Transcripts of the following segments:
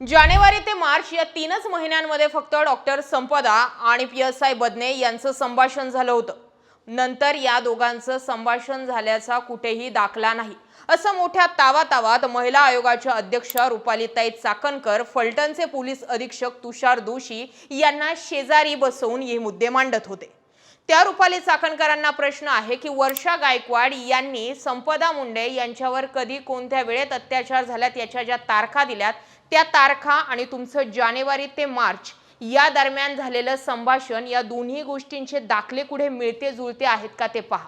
जानेवारी ते मार्च या तीनच महिन्यांमध्ये फक्त डॉक्टर संपदा आणि पी एस आय बदने यांचं संभाषण झालं होतं. नंतर या दोघांचं संभाषण झाल्याचा कुठेही दाखला नाही. असं मोठ्या तावातावात महिला आयोगाच्या अध्यक्षा रुपालीताई चाकणकर फलटणचे पोलीस अधीक्षक तुषार दोशी यांना शेजारी बसवून हे मुद्दे मांडत होते. त्या रुपाली चाकणकरांना प्रश्न आहे की वर्षा गायकवाड यांनी संपदा मुंडे यांच्यावर कधी कोणत्या वेळेत अत्याचार झाल्यात याच्या ज्या तारखा दिल्यात त्या तारखा आणि तुमचं जानेवारी ते मार्च या दरम्यान झालेलं संभाषण या दोन्ही गोष्टींचे दाखले कुठे मिळते जुळते आहेत का ते पहा.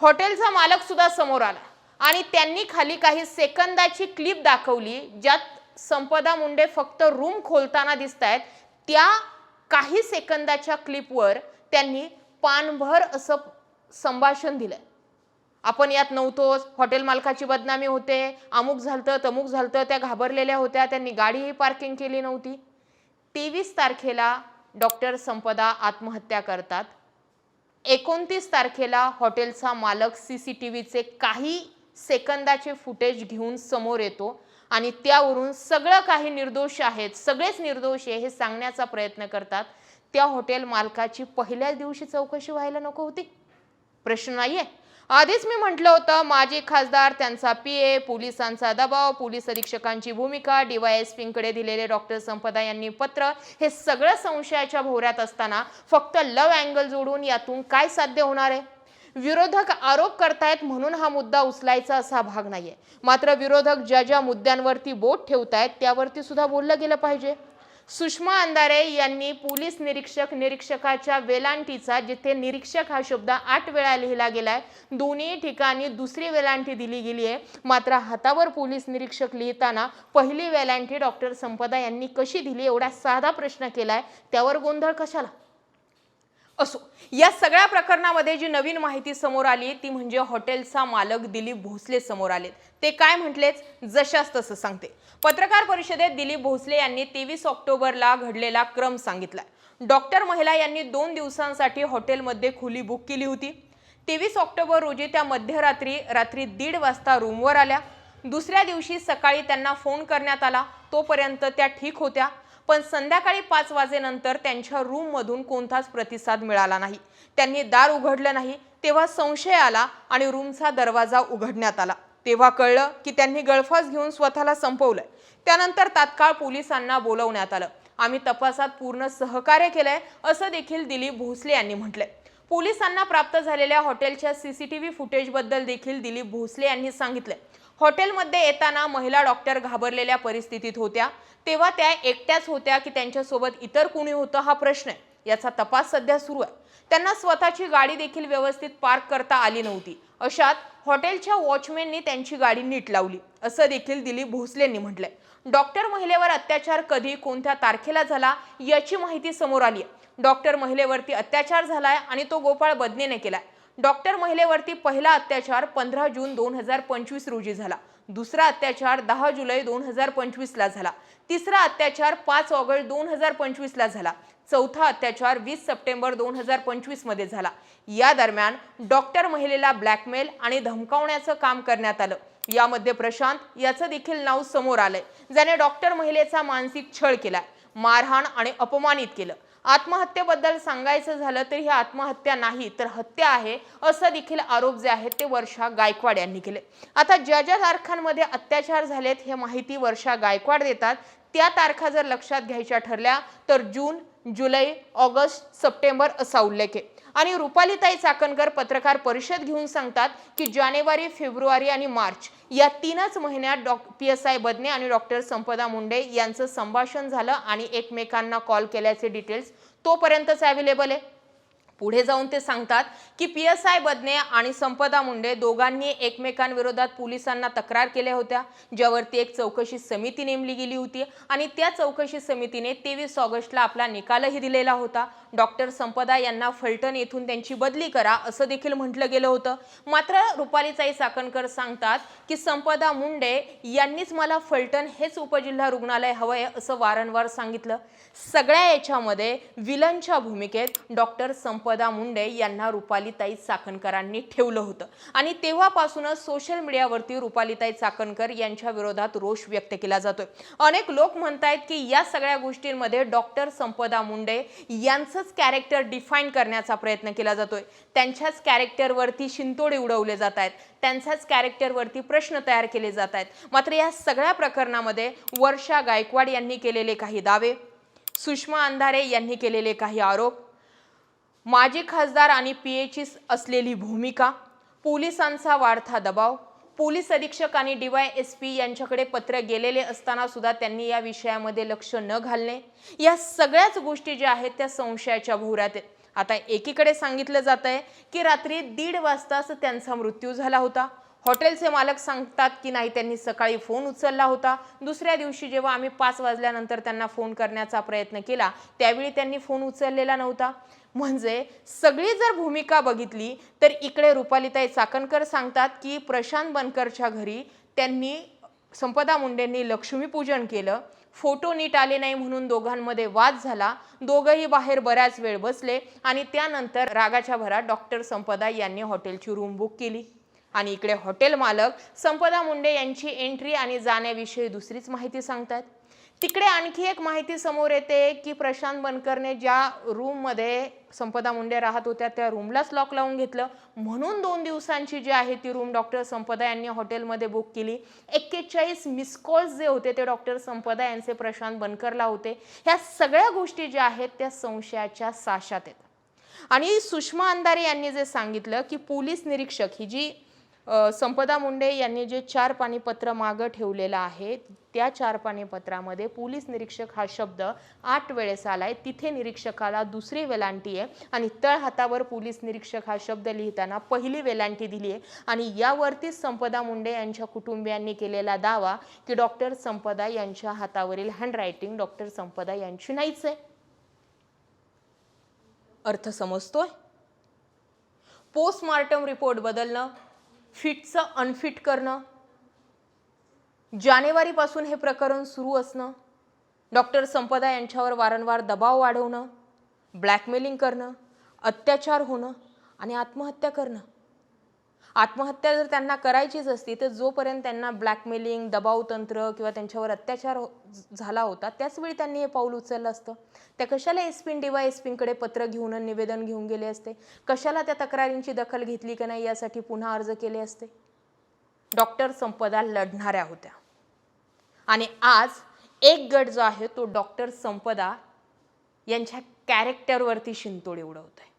हॉटेलचा मालक सुद्धा समोर आला आणि त्यांनी खाली काही सेकंदाची क्लिप दाखवली ज्यात संपदा मुंडे फक्त रूम खोलताना दिसत आहेत त्या काही सेकंदाच्या क्लिपवर त्यांनी पानभर असं संभाषण दिलं आपण यात नव्हतोच हॉटेल मालकाची बदनामी होते अमुक झालतं तमुक झालतं त्या घाबरलेल्या होत्या त्यांनी गाडीही पार्किंग केली नव्हती. तेवीस तारखेला डॉक्टर संपदा आत्महत्या करतात. एकोणतीस तारखेला हॉटेलचा मालक सी सी टी व्हीचे काही सेकंदाचे फुटेज घेऊन समोर येतो आणि त्यावरून सगळं काही निर्दोष आहेत सगळेच निर्दोष आहे हे सांगण्याचा प्रयत्न करतात. त्या हॉटेल मालकाची पहिल्या दिवशी चौकशी व्हायला नको होती. प्रश्न नाहीये. आधीच मी म्हटलं होतं माजी खासदार त्यांचा पी ए पोलिसांचा दबाव पोलीस अधीक्षकांची भूमिका डीवायएसपींकडे दिलेले डॉक्टर संपदा यांनी पत्र हे सगळं संशयाच्या भोवऱ्यात असताना फक्त लव अँगल जोडून यातून काय साध्य होणार आहे? विरोधक आरोप करतायत म्हणून हा मुद्दा उचलायचा असा भाग नाहीये. मात्र विरोधक ज्या ज्या मुद्द्यांवरती बोट ठेवतायत त्यावरती सुद्धा बोललं गेलं पाहिजे. सुषमा अंधारे यांनी पोलीस निरीक्षक निरीक्षकाच्या वेलांटीचा जिथे निरीक्षक हा शब्द आठ वेळा लिहिला गेलाय दोन्ही ठिकाणी दुसरी वेलांटी दिली गेली आहे. मात्र हातावर पोलीस निरीक्षक लिहिताना पहिली वेलांटी डॉक्टर संपदा यांनी कशी दिली एवढा साधा प्रश्न केलाय. त्यावर गोंधळ कशाला? असो. या सगळ्या प्रकरणामध्ये जी नवीन माहिती समोर आली ती म्हणजे हॉटेलचा मालक दिलीप भोसले समोर आलेत. ते काय म्हटलेच जशास तसं सांगते. पत्रकार परिषदेत दिलीप भोसले यांनी तेवीस ऑक्टोबरला घडलेला क्रम सांगितला डॉक्टर महिला यांनी दोन दिवसांसाठी हॉटेलमध्ये खुली बुक केली होती. तेवीस ऑक्टोबर रोजी त्या मध्यरात्री रात्री दीड वाजता रूमवर आल्या. दुसऱ्या दिवशी सकाळी त्यांना फोन करण्यात आला. तोपर्यंत त्या ठीक होत्या. पण संध्याकाळी पाच वाजेनंतर त्यांच्या रूममधून कोणताच प्रतिसाद मिळाला नाही. त्यांनी दार उघडलं नाही तेव्हा संशय आला आणि रूमचा दरवाजा उघडण्यात आला. तेव्हा कळलं की त्यांनी गळफास घेऊन स्वतःला संपवलंय. त्यानंतर तात्काळ पोलिसांना बोलवण्यात आलं. आम्ही तपासात पूर्ण सहकार्य केलंय असं देखील दिलीप भोसले यांनी म्हटलंय. पोलिसांना प्राप्त झालेल्या हॉटेलच्या सीसीटीव्ही फुटेजबद्दल देखील दिलीप भोसले यांनी सांगितलंय. हॉटेलमध्ये येताना महिला डॉक्टर घाबरलेल्या परिस्थितीत होत्या. तेव्हा त्या एकट्याच होत्या की त्यांच्यासोबत इतर कुणी होतं हा प्रश्न आहे. याचा तपास सध्या सुरू आहे. त्यांना स्वतःची गाडी देखील व्यवस्थित पार्क करता आली नव्हती. अशात हॉटेलच्या वॉचमॅननी त्यांची गाडी नीट लावली. असं देखील दिलीप भोसलेंनी म्हटलंय. डॉक्टर महिलेवर अत्याचार कधी कोणत्या तारखेला झाला याची माहिती समोर आली आहे. डॉक्टर महिलेवरती अत्याचार झालाय आणि तो गोपाळ बदनेने केलाय. डॉक्टर महिलेवरती पहिला अत्याचार पंधरा जून दोन हजार पंचवीस रोजी झाला. दुसरा अत्याचार दहा जुलै दोन हजार पंचवीसला झाला. तिसरा अत्याचार पाच ऑगस्ट दोन हजार पंचवीसला झाला. चौथा अत्याचार वीस सप्टेंबर दोन हजार पंचवीसमध्ये झाला. या दरम्यान डॉक्टर महिलेला ब्लॅकमेल आणि धमकावण्याचं काम करण्यात आलं. यामध्ये प्रशांत याचं देखील नाव समोर आलंय. ज्याने डॉक्टर महिलेचा मानसिक छळ केलाय मारहाण आणि अपमानित केलं. आत्महत्येबद्दल सांगायचं झालं तर ही आत्महत्या नाही तर हत्या आहे असं देखील आरोप जे आहेत ते वर्षा गायकवाड यांनी केले. आता ज्या ज्या तारखांमध्ये अत्याचार झालेत हे माहिती वर्षा गायकवाड देतात. त्या तारखा जर लक्षात घ्यायच्या ठरल्या तर जून जुलै ऑगस्ट सप्टेंबर असा उल्लेख आहे. आणि रुपालीताई चाकणकर पत्रकार परिषद घेऊन सांगतात की जानेवारी फेब्रुवारी आणि मार्च या तीनच महिन्यात डॉ पी एस आय बदने आणि डॉक्टर संपदा मुंडे यांचं संभाषण झालं आणि एकमेकांना कॉल केल्याचे डिटेल्स तोपर्यंतच अवेलेबल आहे. पुढे जाऊन ते सांगतात की पी एस आय बदने आणि संपदा मुंडे दोघांनी एकमेकांविरोधात पोलिसांना तक्रार केल्या होत्या ज्यावरती एक चौकशी समिती नेमली गेली होती आणि त्या चौकशी समितीने तेवीस ऑगस्टला आपला निकालही दिलेला होता. डॉक्टर संपदा यांना फलटण येथून त्यांची बदली करा असं देखील म्हटलं गेलं होतं. मात्र रुपालीचाई चाकणकर सांगतात की संपदा मुंडे यांनीच मला फलटण हेच उपजिल्हा रुग्णालय हवंय असं वारंवार सांगितलं. सगळ्या याच्यामध्ये विलनच्या भूमिकेत डॉक्टर संपदा संपदा मुंडे यांना रुपालीताई चाकणकरांनी ठेवलं होतं. आणि तेव्हापासूनच सोशल मीडियावरती रुपालीताई चाकणकर यांच्या विरोधात रोष व्यक्त केला जातोय. अनेक लोक म्हणतायत की या सगळ्या गोष्टींमध्ये डॉक्टर संपदा मुंडे यांचंच कॅरेक्टर डिफाईन करण्याचा प्रयत्न केला जातोय. त्यांच्याच कॅरेक्टरवरती शिंतोडे उडवले जात आहेत. त्यांच्याच कॅरेक्टरवरती प्रश्न तयार केले जात आहेत. मात्र या सगळ्या प्रकरणामध्ये वर्षा गायकवाड यांनी केलेले काही दावे सुषमा अंधारे यांनी केलेले काही आरोप माजी खासदार आणि पी एची असलेली भूमिका पोलिसांचा वाढता दबाव पोलीस अधीक्षक आणि डीवाय एस पी यांच्याकडे पत्र गेलेले असताना सुद्धा त्यांनी या विषयामध्ये लक्ष न घालणे या सगळ्याच गोष्टी ज्या आहेत त्या संशयाच्या भोवऱ्यात आता एकीकडे सांगितलं जात आहे की रात्री दीड वाजताच त्यांचा मृत्यू झाला होता. हॉटेलचे मालक सांगतात की नाही त्यांनी सकाळी फोन उचलला होता. दुसऱ्या दिवशी जेव्हा आम्ही पाच वाजल्यानंतर त्यांना फोन करण्याचा प्रयत्न केला त्यावेळी त्यांनी फोन उचललेला नव्हता. म्हणजे सगळी जर भूमिका बघितली तर इकडे रुपालीताई चाकणकर सांगतात की प्रशांत बनकरच्या घरी त्यांनी संपदा मुंडेंनी लक्ष्मीपूजन केलं. फोटो नीट आले नाही म्हणून दोघांमध्ये वाद झाला. दोघंही बाहेर बऱ्याच वेळ बसले आणि त्यानंतर रागाच्या भरात डॉक्टर संपदा यांनी हॉटेलची रूम बुक केली. आणि इकडे हॉटेल मालक संपदा मुंडे यांची एंट्री आणि जाण्याविषयी दुसरीच माहिती सांगतात तिकडे आणखी एक माहिती समोर येते की प्रशांत बनकरने ज्या रूममध्ये संपदा मुंडे राहत होत्या त्या रूमलाच लॉक लावून घेतलं. म्हणून दोन दिवसांची जी आहे ती रूम डॉक्टर संपदा यांनी हॉटेलमध्ये बुक केली. एक्केचाळीस मिस कॉल्स जे होते ते डॉक्टर संपदा यांचे प्रशांत बनकरला होते. ह्या सगळ्या गोष्टी ज्या आहेत त्या संशयाच्या साशात आहेत. आणि सुषमा अंधारे यांनी जे सांगितलं की पोलीस निरीक्षक ही जी संपदा मुंडे यांनी जे चार पाणीपत्र मागं ठेवलेलं आहे त्या चार पाणीपत्रामध्ये पोलीस निरीक्षक हा शब्द आठ वेळेस आलाय. तिथे निरीक्षकाला दुसरी वेलांटी आहे आणि तळ हातावर पोलीस निरीक्षक हा शब्द लिहिताना पहिली वेलांटी दिली आहे. आणि यावरतीच संपदा मुंडे यांच्या कुटुंबियांनी केलेला दावा की डॉक्टर संपदा यांच्या हातावरील हँडरायटिंग डॉक्टर संपदा यांची नाहीच आहे. अर्थ समजतोय? पोस्टमार्टम रिपोर्ट बदलणं फिटचं अनफिट करणं जानेवारीपासून हे प्रकरण सुरू असणं डॉक्टर संपदा यांच्यावर वारंवार दबाव वाढवणं ब्लॅकमेलिंग करणं अत्याचार होणं आणि आत्महत्या करणं. आत्महत्या जर त्यांना करायचीच असती तर जोपर्यंत त्यांना ब्लॅकमेलिंग दबाव तंत्र किंवा त्यांच्यावर अत्याचार हो-, झाला होता त्याचवेळी त्यांनी हे पाऊल उचललं असतं. त्या कशाला एस पीन डीवाय एस पींकडे पत्र घेऊन निवेदन घेऊन गेले असते? कशाला त्या तक्रारींची दखल घेतली का नाही यासाठी पुन्हा अर्ज केले असते? डॉक्टर संपदा लढणाऱ्या होत्या. आणि आज एक गट जो आहे तो डॉक्टर संपदा यांच्या कॅरेक्टरवरती शिंतोड उडवत आहे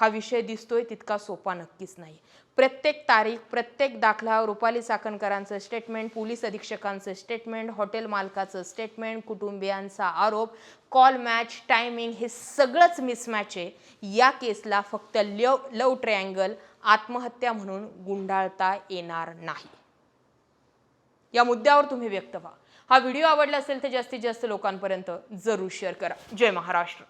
हा विषय दिसतोय तितका सोपा नक्कीच नाही. प्रत्येक तारीख प्रत्येक दाखला रुपाली चाकणकरांचं स्टेटमेंट पोलीस अधीक्षकांचं स्टेटमेंट हॉटेल मालकाचं स्टेटमेंट कुटुंबियांचा आरोप कॉल मॅच टायमिंग हे सगळंच मिसमॅच आहे. या केसला फक्त लव लव ट्रायंगल आत्महत्या म्हणून गुंडाळता येणार नाही. या मुद्द्यावर तुम्ही व्यक्त व्हा. हा व्हिडिओ आवडला असेल तर जास्तीत जास्त लोकांपर्यंत जरूर शेअर करा. जय महाराष्ट्र.